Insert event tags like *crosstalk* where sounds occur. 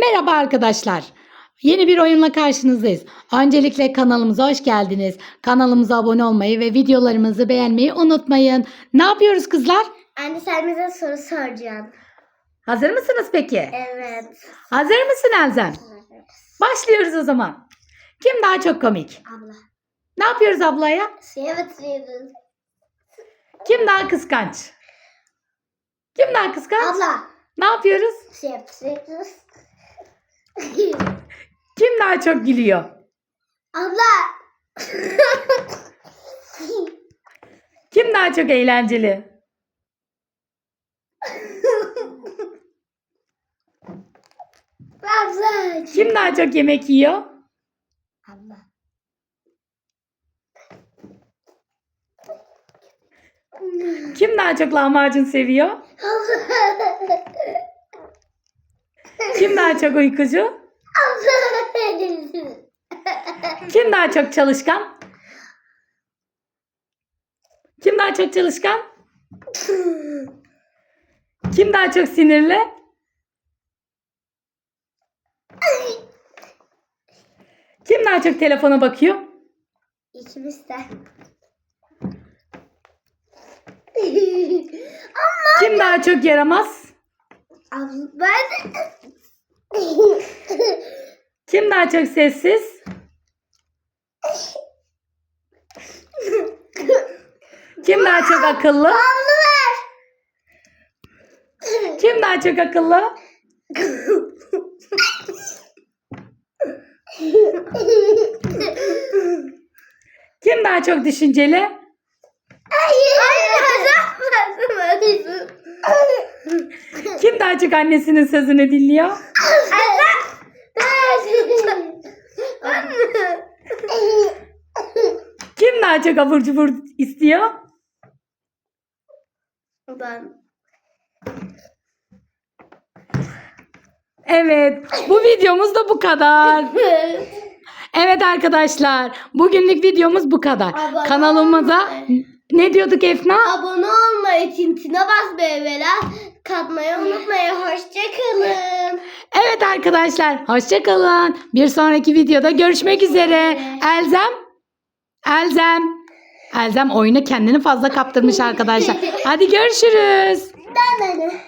Merhaba arkadaşlar. Yeni bir oyunla karşınızdayız. Öncelikle kanalımıza hoş geldiniz. Kanalımıza abone olmayı ve videolarımızı beğenmeyi unutmayın. Ne yapıyoruz kızlar? Anne sen bize soru soracaksın. Hazır mısınız peki? Evet. Hazır mısın Elzem? Başlıyoruz o zaman. Kim daha çok komik? Abla. Ne yapıyoruz ablaya? Evet evet. Kim daha kıskanç? Kim daha kıskanç? Abla. Ne yapıyoruz? Evet. Kim daha çok gülüyor? Abla. *laughs* Kim daha çok eğlenceli? Abla. Kim daha çok yemek yiyor? Abla. Kim daha çok lahmacun seviyor? Abla. Kim daha çok uykucu? Abla. Kim daha çok çalışkan? Kim daha çok çalışkan? Kim daha çok sinirli? Kim daha çok telefona bakıyor? İkimiz de. Kim daha çok yaramaz? Ben Kim daha çok sessiz? Kim daha çok akıllı? Kim daha çok akıllı? Kim daha çok düşünceli? Kim daha çok annesinin sözünü dinliyor? Çok abur cubur istiyor? Ben. Evet, bu videomuz da bu kadar. Evet arkadaşlar, bugünlük videomuz bu kadar. Abone Kanalımıza olmayı. ne diyorduk Efna? Abone olmayı, tintine basmayı ve katmayı unutmayın. Hoşçakalın. Evet arkadaşlar, hoşça kalın. Bir sonraki videoda görüşmek üzere. Elzem, Elzem, Elzem oyunu kendini fazla kaptırmış arkadaşlar. Hadi görüşürüz. Ben de.